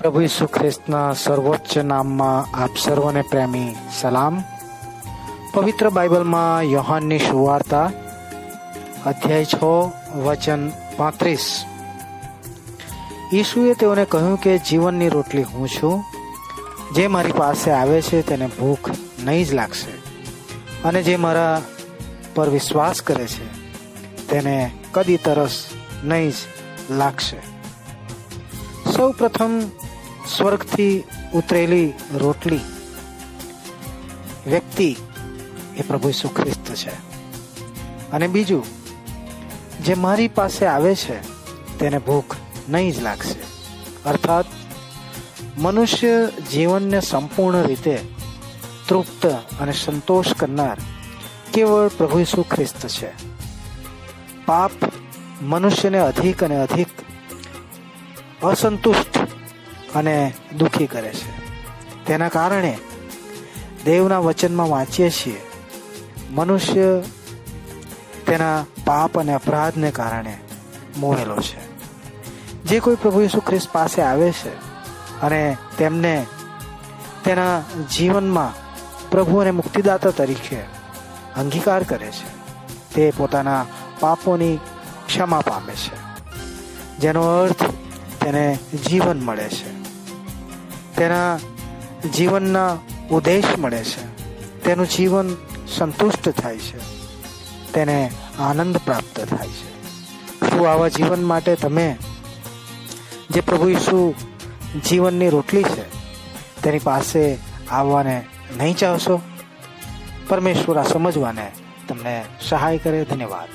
પ્રભુ ઈસુ ખ્રિસ્તના સર્વોચ્ચ નામમાં આપ સર્વને પ્રેમી સલામ. પવિત્ર બાઇબલમાં યોહાનની સુવાર્તા, અધ્યાય છ, વચન પાંત્રીસ. ઈસુએ તેઓને કહ્યું કે, જીવનની રોટલી હું છું. જે મારી પાસે આવે છે તેને ભૂખ નહીં જ લાગશે. અને જે મારા પર વિશ્વાસ કરે છે, તેને કદી તરસ નહીં જ લાગશે. સૌ પ્રથમ સ્વર્ગથી ઉતરેલી રોટલી વ્યક્તિ એ પ્રભુ ઈસુ ખ્રિસ્ત છે. અને બીજું, જે મારી પાસે આવે છે, તેને ભૂખ નહીં જ લાગશે. અર્થાત, મનુષ્ય જીવનને સંપૂર્ણ રીતે તૃપ્ત અને સંતોષ કરનાર કેવળ પ્રભુ ઈસુ ખ્રિસ્ત છે. પાપ મનુષ્યને અધિક અને અધિક અસંતુષ્ટ અને દુઃખી કરે છે. તેના કારણે દેવના વચનમાં વાંચીએ છીએ, મનુષ્ય તેના પાપ અને અપરાધને કારણે મોહેલો છે. જે કોઈ પ્રભુ યસુ ખ્રિસ્ત પાસે આવે છે અને તેમને તેના જીવનમાં પ્રભુ અને મુક્તિદાતા તરીકે અંગીકાર કરે છે, તે પોતાના પાપોની ક્ષમા પામે છે, જેનો અર્થ તેને જીવન મળે છે. તેના જીવનના ઉદ્દેશ મળે છે. તેનું જીવન સંતુષ્ટ થાય છે. તેને આનંદ પ્રાપ્ત થાય છે. શું આવા જીવન માટે તમે જે પ્રભુ ઈસુ જીવનની રોટલી છે, તેની પાસે આવવાને નહીં ચાહશો? પરમેશ્વર આ સમજવાને તમને સહાય કરે. ધન્યવાદ.